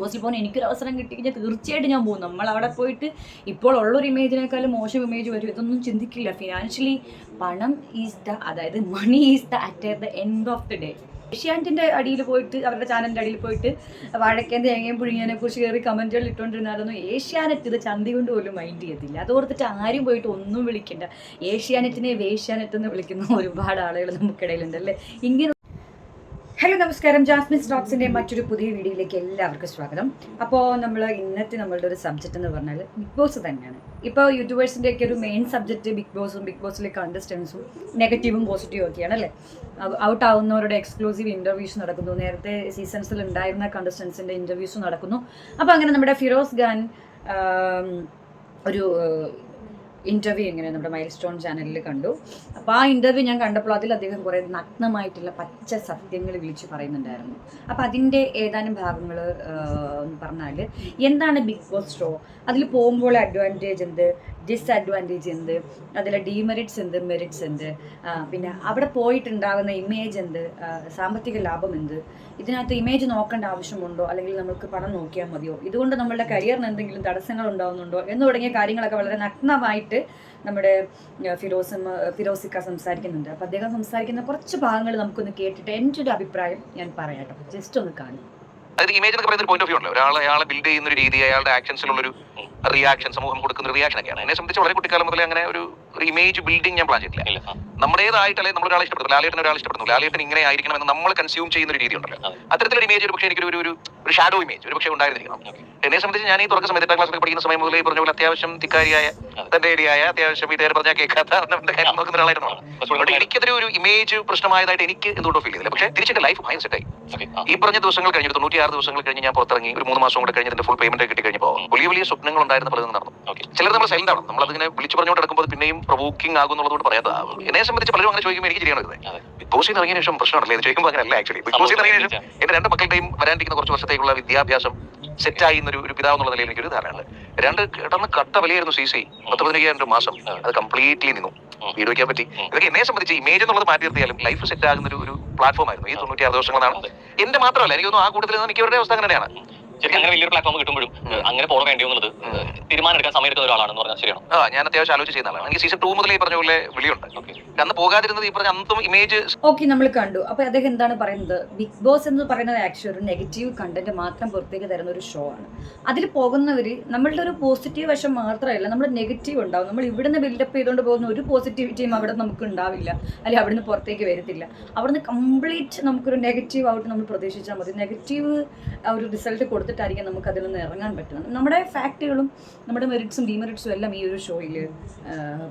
ബോസിൽ പോകാൻ എനിക്കൊരു അവസരം കിട്ടി കഴിഞ്ഞാൽ തീർച്ചയായിട്ടും ഞാൻ പോകും. നമ്മൾ അവിടെ പോയിട്ട് ഇപ്പോൾ ഉള്ളൊരു ഇമേജിനേക്കാളും മോശം ഇമേജ് വരും. ഇതൊന്നും ചിന്തിക്കില്ല. ഫിനാൻഷ്യലി പണം ഈസ് ദ അതായത് money is the at the end of the day ഏഷ്യാനെറ്റിന്റെ അടിയിൽ പോയിട്ട് അവരുടെ ചാനലിന്റെ അടിയിൽ പോയിട്ട് വാഴക്കേന്ത തേങ്ങയും പുഴുങ്ങിയതിനെ കുറിച്ച് കയറി കമന്റുകൾ ഇട്ടുകൊണ്ടിരുന്നാലൊന്നും ഏഷ്യാനെറ്റ് ഇത് ചന്തി കൊണ്ട് പോലും മൈൻഡ് ചെയ്തില്ല അത് ഓർത്തിട്ട് ആരും പോയിട്ട് ഒന്നും വിളിക്കണ്ട. ഏഷ്യാനെറ്റിനെ വേഷ്യാനെറ്റ് എന്ന് വിളിക്കുന്ന ഒരുപാട് ആളുകൾ നമുക്കിടയിലുണ്ട് അല്ലേ? ഇങ്ങനെ ഹലോ നമസ്കാരം. ജാസ്മിൻ സ്റ്റോക്സിന്റെ മറ്റൊരു പുതിയ വീഡിയോയിലേക്ക് എല്ലാവർക്കും സ്വാഗതം. അപ്പോൾ നമ്മൾ ഇന്നത്തെ നമ്മളുടെ ഒരു സബ്ജക്റ്റ് എന്ന് പറഞ്ഞാൽ ബിഗ് ബോസ് തന്നെയാണ്. ഇപ്പോൾ യൂട്യൂബേഴ്സിന്റെ ഒക്കെ ഒരു മെയിൻ സബ്ജക്റ്റ് ബിഗ് ബോസും ബിഗ് ബോസിലെ കണ്ടസ്റ്റൻസും നെഗറ്റീവും പോസിറ്റീവും ഒക്കെയാണ് അല്ലേ? ഔട്ട് ആവുന്നവരുടെ എക്സ്ക്ലൂസീവ് ഇന്റർവ്യൂസ് നടക്കുന്നു. നേരത്തെ സീസൺസിൽ ഉണ്ടായിരുന്ന കണ്ടസ്റ്റൻസിന്റെ ഇന്റർവ്യൂസ് നടക്കുന്നു. അപ്പോൾ അങ്ങനെ നമ്മുടെ ഫിറോസ് ഖാൻ ഒരു ഇന്റർവ്യൂ ഇങ്ങനെ നമ്മുടെ മൈൽ സ്റ്റോൺ ചാനലിൽ കണ്ടു. അപ്പോൾ ആ ഇന്റർവ്യൂ ഞാൻ കണ്ടപ്പോൾ അതിൽ അദ്ദേഹം കുറേ നഗ്നമായിട്ടുള്ള പച്ച സത്യങ്ങൾ വിളിച്ച് പറയുന്നുണ്ടായിരുന്നു. അപ്പോൾ അതിന്റെ ഏതാനും ഭാഗങ്ങൾ പറഞ്ഞാൽ എന്താണ് ബിഗ് ബോസ് ഷോ? അതിൽ പോകുമ്പോൾ അഡ്വാന്റേജ് എന്ത്? ഡിസ്അഡ്വാന്റേജ് എന്ത്? അതിലെ ഡീമെറിറ്റ്സ് എന്ത് മെറിറ്റ്സ് എന്ത്? പിന്നെ അവിടെ പോയിട്ടുണ്ടാകുന്ന ഇമേജ് എന്ത്? സാമ്പത്തിക ലാഭം എന്ത്? ഇതിനകത്ത് ഇമേജ് നോക്കേണ്ട ആവശ്യമുണ്ടോ? അല്ലെങ്കിൽ നമുക്ക് പണം നോക്കിയാൽ മതിയോ? ഇതുകൊണ്ട് നമ്മളുടെ കരിയറിന് എന്തെങ്കിലും തടസ്സങ്ങൾ ഉണ്ടാകുന്നുണ്ടോ എന്ന് തുടങ്ങിയ കാര്യങ്ങളൊക്കെ വളരെ നഗ്നമായിട്ട് നമ്മുടെ ഫിറോസും ഫിറോസിക്ക സംസാരിക്കുന്നുണ്ട്. അപ്പം അദ്ദേഹം സംസാരിക്കുന്ന കുറച്ച് ഭാഗങ്ങൾ നമുക്കൊന്ന് കേട്ടിട്ട് എന്റെ ഒരു അഭിപ്രായം ഞാൻ പറയാം കേട്ടോ ജസ്റ്റ് ഒന്ന് കാണും. അതായത് ഇമേജ് എന്നൊക്കെ പറയുന്ന ഒരു പോയിന്റ് ഓഫ് വ്യൂ ഉണ്ടല്ലോ. ഒരാൾ അയാളെ ബിൽഡ് ചെയ്യുന്ന ഒരു രീതി അയാളുടെ ആക്ഷൻസിലുള്ളൊരു റിയാക്ഷൻ സമൂഹം കൊടുക്കുന്ന റിയാക്ഷൻ ഒക്കെയാണ്. എന്നെ സംബന്ധിച്ച് വളരെ കുട്ടിക്കാലം മുതലേ അങ്ങനെ ഒരു ഇമേജ് ബിൽഡിംഗ് ഞാൻ പ്ലാൻ ചെയ്തില്ല. നമ്മുടേതായിട്ടല്ലേ നമ്മൾ ഒരാളെ ഇഷ്ടപ്പെടുന്നു ലാലേട്ടൻ ഒരാൾ ഇഷ്ടപ്പെടുന്നു ലാലേട്ടൻ ഇങ്ങനെ ആയിരിക്കണം എന്ന് നമ്മൾ കൺസ്യൂം ചെയ്യുന്ന ഒരു രീതി ഉണ്ടല്ലോ. അതെ. അത്തരത്തിലൊരു ഇമേജ് ഒരു പക്ഷേ എനിക്കൊരു ഒരു ഒരു ഷാഡോ ഇമേജ് ഒരു പക്ഷേ ഉണ്ടായിരുന്നിരിക്കണം. എന്നെ സംബന്ധിച്ച് ഞാൻ ഈ തുറക്ക സമയത്ത് എട്ടാം ക്ലാസ്സിൽ പഠിക്കുന്ന സമയം മുതലേ പറഞ്ഞ പോലെ അത്യാവശ്യം തിക്കാരിയായ തന്റെ ഏരിയായ അത്യാവശ്യം വീട്ടുകാർ പറഞ്ഞാൽ കേൾക്കാത്ത കാര്യം നോക്കുന്ന ഒരാളായിരുന്നു എനിക്കതൊരു ഒരു ഇമേജ് പ്രശ്നമായതായിട്ട് എനിക്ക് എന്തുകൊണ്ടോ ഫീൽ ചെയ്തില്ല. പക്ഷേ തിരിച്ചിട്ട് ലൈഫ് ഭയങ്കര സെറ്റ് ആയി. ഈ പറഞ്ഞ ദിവസങ്ങൾ കഴിഞ്ഞു തൊണ്ണൂറ്റിയാറ് ദിവസങ്ങൾ കഴിഞ്ഞ് ഞാൻ പുറത്തിറങ്ങി ഒരു മൂന്ന് മാസം കൂടെ കഴിഞ്ഞ് ഫുൾ പേയ്മെന്റ് കിട്ടി കഴിഞ്ഞപ്പോൾ വലിയ വലിയ സ്വപ്നങ്ങൾ ഉണ്ടായിരുന്ന പലതും നടന്നു. ചിലർ നമ്മൾ സൈലന്റ് ആണ്. നമ്മൾ അതിങ്ങനെ വിളിച്ചു പറഞ്ഞുകൊണ്ട് നടക്കുമ്പോൾ പിന്നെയും പ്രൊവോക്കിംഗ് ആകുന്നുള്ളതുകൊണ്ട് പറയാത്തതാവും എന്നെ സംബന്ധിച്ച് പലരും അങ്ങനെ ചോദിക്കുമ്പോൾ എനിക്ക് ശരിയാണ് വരുന്നത്. ബിഗ് ബോസിൽ നിന്ന് ഇറങ്ങിയ ശേഷം പ്രശ്നമാണല്ലേ ചോദിക്കുമ്പോൾ അങ്ങനെയല്ല ആക്ച്വലി ബിഗ് ബോസിൽ ഇറങ്ങിയ ശേഷം എന്റെ രണ്ട് മക്കളുടെയും വരാനിരിക്കുന്ന കുറച്ച് വർഷത്തേക്കുള്ള വിദ്യാഭ്യാസം സെറ്റായി എന്നൊരു ഒരു പിതാവ് എന്നുള്ള നിലയിൽ എനിക്കൊരു ധാരണയുണ്ട്. രണ്ട് കിടന്ന് കട്ട വിലയായിരുന്നു സി സി. പത്ത് പതിനയ്യായിരം രൂപ മാസം. അത് കംപ്ലീറ്റ്ലി നിന്നു. വീട് വയ്ക്കാൻ പറ്റി. ഇതൊക്കെ എന്നെ സംബന്ധിച്ച് ഇമേജ് എന്നുള്ളത് മാറ്റി നിർത്തിയാലും ലൈഫ് സെറ്റ് ആകുന്ന ഒരു ഒരു പ്ലാറ്റ്ഫോം ആയിരുന്നു. ഈ തൊണ്ണൂറ്റിയാറ് ദിവസങ്ങളാണ്. അതെ. എന്റെ മാത്രമല്ല എനിക്കൊന്നും ആ കൂട്ടത്തിൽ മിക്കവരുടെ അവസ്ഥ അങ്ങനെയാണ്. ശരിക്കും അങ്ങനെ വലിയൊരു പ്ലാറ്റ്ഫോം കിട്ടുമ്പോഴും അങ്ങനെ പോകാൻ വേണ്ടിയോ എന്നുള്ളത് തീരുമാനമെടുക്കാൻ തീരുമാനം എടുക്കാൻ സമയം എടുക്കുന്ന ഒരാളാണെന്ന് പറഞ്ഞാൽ ശരിയാണ്? ആ ഞാൻ അത്യാവശ്യം ആലോചിച്ച് ചെയ്യുന്ന ആളാണ്. എനിക്ക് സീസൺ ടു മുതലേ ഈ പറഞ്ഞ പോലെ വിളിയുണ്ട്. ഓക്കെ. അന്ന് പോകാതിരുന്നത് ഈ പറഞ്ഞ അന്നും ഇമേജ് ഓക്കെ നമ്മൾ കണ്ടു. അപ്പൊ അദ്ദേഹം എന്താണ് പറയുന്നത്? ബിഗ് ബോസ് എന്ന് പറയുന്നത് ആക്ച്വലി ഒരു നെഗറ്റീവ് കണ്ടന്റ് മാത്രം പുറത്തേക്ക് തരുന്ന ഒരു ഷോ ആണ്. അതിൽ പോകുന്നവർ നമ്മളുടെ ഒരു പോസിറ്റീവ് വശം മാത്രമല്ല നമ്മൾ നെഗറ്റീവ് ഉണ്ടാവും. നമ്മൾ ഇവിടുന്ന് ബിൽഡപ്പ് ചെയ്തുകൊണ്ട് പോകുന്ന ഒരു പോസിറ്റിവിറ്റിയും അവിടെ നമുക്ക് ഉണ്ടാവില്ല. അല്ലെങ്കിൽ അവിടുന്ന് പുറത്തേക്ക് വരത്തില്ല. അവിടുന്ന് കംപ്ലീറ്റ് നമുക്കൊരു നെഗറ്റീവ് ആയിട്ട് നമ്മൾ പ്രതീക്ഷിച്ചാൽ മതി. നെഗറ്റീവ് ഒരു റിസൾട്ട് കൊടുത്തിട്ടായിരിക്കും നമുക്ക് അതിൽ നിന്ന് ഇറങ്ങാൻ പറ്റുന്നത്. നമ്മുടെ ഫാക്റ്റുകളും നമ്മുടെ മെറിറ്റ്സും ഡിമെറിറ്റ്സും എല്ലാം ഈ ഒരു ഷോയിൽ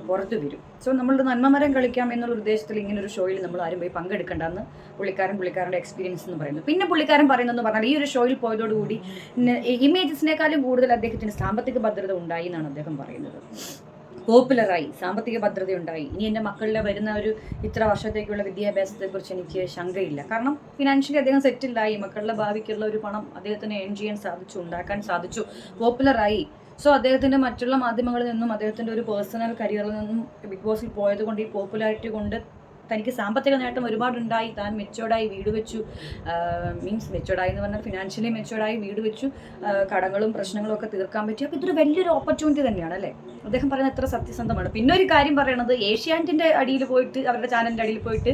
പുറത്ത് വരും. സോ നമ്മളുടെ നന്മമരം കളിക്കാം എന്നുള്ള ഉദ്ദേശത്തിൽ ഇങ്ങനെ ഒരു ഷോയിൽ നമ്മൾ ആരും പോയി പങ്കെടുക്കേണ്ടെന്ന് പുള്ളിക്കാരൻ പുള്ളിക്കാരന്റെ എക്സ്പീരിയൻസ് എന്ന് പറയുന്നത് പിന്നെ പുള്ളിക്കാരൻ പറയുന്നതെന്ന് പറഞ്ഞാൽ ഈ ഒരു ഷോയിൽ പോയതോടുകൂടി ഇമേജസിനേക്കാളും കൂടുതൽ അദ്ദേഹത്തിന് സാമ്പത്തിക ഭദ്രത ഉണ്ടായി എന്നാണ് അദ്ദേഹം പറയുന്നത്. പോപ്പുലറായി സാമ്പത്തിക ഭദ്രത ഉണ്ടായി ഇനി എന്റെ മക്കളുടെ വരുന്ന ഒരു ഇത്ര വർഷത്തേക്കുള്ള വിദ്യാഭ്യാസത്തെക്കുറിച്ച് എനിക്ക് ശങ്കയില്ല. കാരണം ഫിനാൻഷ്യലി അദ്ദേഹം സെറ്റിൽഡായി മക്കളുടെ ഭാവിക്കുള്ള ഒരു പണം അദ്ദേഹത്തിന് ഏൺ ചെയ്യാൻ സാധിച്ചു ഉണ്ടാക്കാൻ സാധിച്ചു പോപ്പുലറായി. സോ അദ്ദേഹത്തിന്റെ മറ്റുള്ള മാധ്യമങ്ങളിൽ നിന്നും അദ്ദേഹത്തിന്റെ ഒരു പേഴ്സണൽ കരിയറിൽ നിന്നും ബിഗ് ബോസിൽ പോയത് കൊണ്ട് ഈ പോപ്പുലാരിറ്റി കൊണ്ട് തനിക്ക് സാമ്പത്തിക നേട്ടം ഒരുപാടുണ്ടായി. താൻ മെച്ചോർഡായി വീട് വെച്ചു. മീൻസ് മെച്ചോർഡായി എന്ന് പറഞ്ഞാൽ ഫിനാൻഷ്യലി മെച്ചോർഡായി വീട് വെച്ചു. കടങ്ങളും പ്രശ്നങ്ങളും ഒക്കെ തീർക്കാൻ പറ്റി. അപ്പോൾ ഇതൊരു വലിയൊരു ഓപ്പർച്യൂണിറ്റി തന്നെയാണ് അല്ലേ? അദ്ദേഹം പറയുന്നത് എത്ര സത്യസന്ധമാണ്. പിന്നെ ഒരു കാര്യം പറയണത് ഏഷ്യാനെറ്റിന്റെ അടിയിൽ പോയിട്ട് അവരുടെ ചാനലിന്റെ അടിയിൽ പോയിട്ട്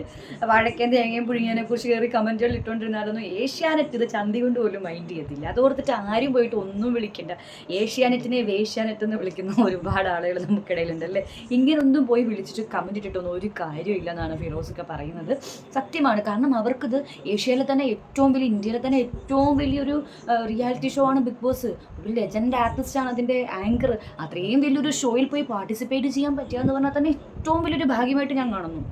വാഴക്കേന്ത തേങ്ങയും പുഴുങ്ങിയതിനെ കുറിച്ച് കയറി കമന്റുകൾ ഇട്ടുകൊണ്ടിരുന്നാലൊന്നും ഏഷ്യാനെറ്റ് ഇത് ചന്തി കൊണ്ട് പോലും മൈൻഡ് ചെയ്യത്തില്ല. അത് ഓർത്തിട്ട് ആരും പോയിട്ട് ഒന്നും വിളിക്കണ്ട. ഏഷ്യാനെറ്റിനെ വേഷ്യാനെറ്റ് എന്ന് വിളിക്കുന്ന ഒരുപാട് ആളുകൾ നമുക്കിടയിലുണ്ട് അല്ലേ? ഇങ്ങനൊന്നും പോയി വിളിച്ചിട്ട് കമന്റ് ഇട്ടിട്ടൊന്നും ഒരു കാര്യമില്ല എന്നാണ് ഫിറോസൊക്കെ പറയുന്നത് സത്യമാണ്. കാരണം അവർക്കിത് ഏഷ്യയിലെ തന്നെ ഏറ്റവും വലിയ ഇന്ത്യയിലെ തന്നെ ഏറ്റവും വലിയൊരു റിയാലിറ്റി ഷോ ആണ് ബിഗ് ബോസ്. ഒരു ലെജൻഡ് ആർട്ടിസ്റ്റാണ് അതിന്റെ ആങ്കർ അത്രയും വലിയൊരു ഷോയിൽ പോയി പാർട്ടിസിപ്പേറ്റ് ചെയ്യാൻ പറ്റുക എന്ന് പറഞ്ഞാൽ തന്നെ ഏറ്റവും വലിയൊരു ഭാഗ്യമായിട്ട് ഞാൻ കാണുന്നു.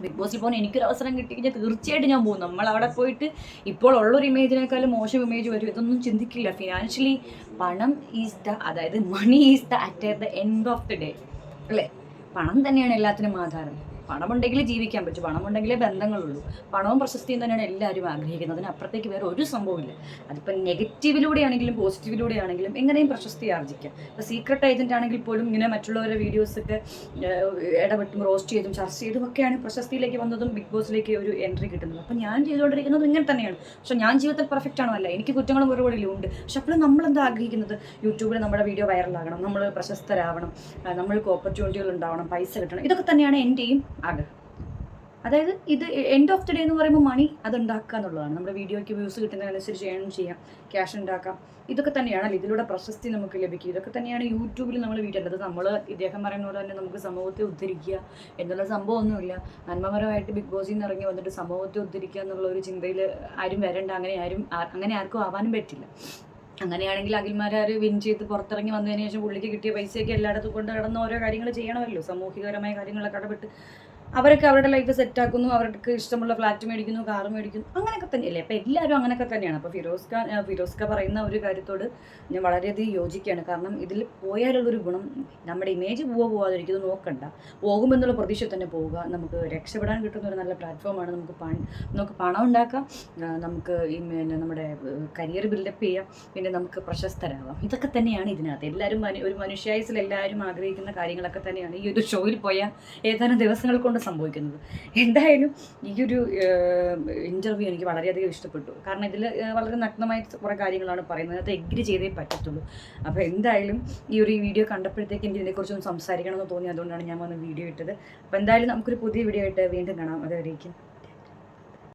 ബിഗ് ബോസിൽ പോകാൻ എനിക്കൊരു അവസരം കിട്ടി കഴിഞ്ഞാൽ തീർച്ചയായിട്ടും ഞാൻ പോകും. നമ്മൾ അവിടെ പോയിട്ട് ഇപ്പോൾ ഉള്ളൊരു ഇമേജിനേക്കാളും മോശം ഇമേജ് വരും. ഇതൊന്നും ചിന്തിക്കില്ല. ഫിനാൻഷ്യലി പണം ഈസ് ദ അതായത് money is the at the end of the day അല്ലേ? പണം തന്നെയാണ് എല്ലാത്തിനും ആധാരം. പണമുണ്ടെങ്കിലേ ജീവിക്കാൻ പറ്റും പണമുണ്ടെങ്കിലേ ബന്ധങ്ങളുള്ളൂ. പണവും പ്രശസ്തിയും തന്നെയാണ് എല്ലാവരും ആഗ്രഹിക്കുന്നത്. അതിനപ്പുറത്തേക്ക് വേറെ ഒരു സംഭവമില്ല അതിപ്പോൾ നെഗറ്റീവിലൂടെ ആണെങ്കിലും പോസിറ്റീവിലൂടെ ആണെങ്കിലും എങ്ങനെയും പ്രശസ്തി ആർജിക്കാം. ഇപ്പോൾ സീക്രട്ട് ഏജന്റ് ആണെങ്കിൽ പോലും ഇങ്ങനെ മറ്റുള്ളവരുടെ വീഡിയോസൊക്കെ ഇടപെട്ടും റോസ്റ്റ് ചെയ്തും ചർച്ച ചെയ്തും ഒക്കെയാണ് പ്രശസ്തിയിലേക്ക് വന്നതും ബിഗ് ബോസിലേക്ക് ഒരു എൻട്രി കിട്ടുന്നത്. അപ്പം ഞാൻ ചെയ്തുകൊണ്ടിരിക്കുന്നത് ഇങ്ങനെ തന്നെയാണ്. പക്ഷെ ഞാൻ ജീവിതത്തിൽ പെർഫെക്റ്റ് ആണോ? അല്ല. എനിക്ക് കുറ്റങ്ങളും ഒരുപാടിലും ഉണ്ട്. പക്ഷെ നമ്മൾ എന്താ ആഗ്രഹിക്കുന്നത്? യൂട്യൂബിൽ നമ്മുടെ വീഡിയോ വൈറലാകണം നമ്മൾ പ്രശസ്തരാവണം. നമ്മൾക്ക് ഓപ്പർച്യൂണിറ്റികൾ ഉണ്ടാവണം. പൈസ കിട്ടണം. ഇതൊക്കെ തന്നെയാണ് എന്റെയും ആഗ്രഹം. അതായത് ഇത് എൻഡ് ഓഫ് ദി ഡേ എന്ന് പറയുമ്പോൾ മണി അത് ഉണ്ടാക്കുക എന്നുള്ളതാണ്. നമ്മുടെ വീഡിയോയ്ക്ക് വ്യൂസ് കിട്ടുന്നതിനനുസരിച്ച് ഏൺ ചെയ്യാം ക്യാഷ് ഉണ്ടാക്കാം. ഇതൊക്കെ തന്നെയാണല്ലോ ഇതിലൂടെ പ്രശസ്തി നമുക്ക് ലഭിക്കുക ഇതൊക്കെ തന്നെയാണ് യൂട്യൂബിൽ നമ്മൾ വീട്ടേണ്ടത് നമ്മൾ ഇദ്ദേഹം പറയുന്ന പോലെ തന്നെ നമുക്ക് സമൂഹത്തെ ഉദ്ധരിക്കുക എന്നുള്ള സംഭവമൊന്നുമില്ല. നന്മപരമായിട്ട് ബിഗ് ബോസിൽ നിന്ന് ഇറങ്ങി വന്നിട്ട് സമൂഹത്തെ ഉദ്ധരിക്കുക എന്നുള്ള ഒരു ചിന്തയിൽ ആരും വരണ്ട. അങ്ങനെ ആരും അങ്ങനെ ആർക്കും ആവാനും പറ്റില്ല. അങ്ങനെയാണെങ്കിൽ അഖിൽമാരാർ വിൻ ചെയ്ത് പുറത്തിറങ്ങി വന്നതിന് ശേഷം പുള്ളിക്ക് കിട്ടിയ പൈസയൊക്കെ എല്ലായിടത്തും കൊണ്ട് കിടന്ന് ഓരോ കാര്യങ്ങൾ ചെയ്യണമല്ലോ. സാമൂഹികപരമായ കാര്യങ്ങളൊക്കെ ഇടപെട്ട് അവരൊക്കെ അവരുടെ ലൈഫ് സെറ്റാക്കുന്നു അവർക്ക് ഇഷ്ടമുള്ള ഫ്ലാറ്റ് മേടിക്കുന്നു കാർ മേടിക്കുന്നു അങ്ങനെയൊക്കെ തന്നെയല്ലേ? അപ്പോൾ എല്ലാവരും അങ്ങനെയൊക്കെ തന്നെയാണ്. അപ്പോൾ ഫിറോസ് ഖാൻ ഫിറോസ് ഖാൻ പറയുന്ന ഒരു കാര്യത്തോട് ഞാൻ വളരെയധികം യോജിക്കുകയാണ്. കാരണം ഇതിൽ പോയാലുള്ളൊരു ഗുണം നമ്മുടെ ഇമേജ് പോവുക പോവാതിരിക്കുന്നത് നോക്കണ്ട. പോകുമെന്നുള്ള പ്രതീക്ഷ തന്നെ പോവുക. നമുക്ക് രക്ഷപ്പെടാൻ കിട്ടുന്ന ഒരു നല്ല പ്ലാറ്റ്ഫോമാണ് നമുക്ക് പൺ നമുക്ക് പണം ഉണ്ടാക്കാം. നമുക്ക് പിന്നെ നമ്മുടെ കരിയർ ബിൽഡപ്പ് ചെയ്യാം. പിന്നെ നമുക്ക് പ്രശസ്തരാകാം ഇതൊക്കെ തന്നെയാണ് ഇതിനകത്ത്. എല്ലാവരും ഒരു മനുഷ്യായുസിൽ എല്ലാവരും ആഗ്രഹിക്കുന്ന കാര്യങ്ങളൊക്കെ തന്നെയാണ്. ഈ ഒരു ഷോയിൽ പോയാൽ ഏതാനും ദിവസങ്ങൾ കൊണ്ട് സംഭവിക്കുന്നത്. എന്തായാലും ഈ ഒരു ഇന്റർവ്യൂ എനിക്ക് വളരെയധികം ഇഷ്ടപ്പെട്ടു. കാരണം ഇതിൽ വളരെ നഗ്നമായ കുറേ കാര്യങ്ങളാണ് പറയുന്നത്. അത് എഗ്രി ചെയ്തേ പറ്റത്തുള്ളൂ. അപ്പോൾ എന്തായാലും ഈ ഒരു വീഡിയോ കണ്ടപ്പോഴത്തേക്ക് എനിക്ക് ഇതിനെക്കുറിച്ചൊന്ന് സംസാരിക്കണമെന്ന് തോന്നി. അതുകൊണ്ടാണ് ഞാൻ വന്ന് വീഡിയോ ഇട്ടത്. അപ്പോൾ എന്തായാലും നമുക്കൊരു പുതിയ വീഡിയോ ആയിട്ട് വീണ്ടും കാണാം. അതുവരേക്കും.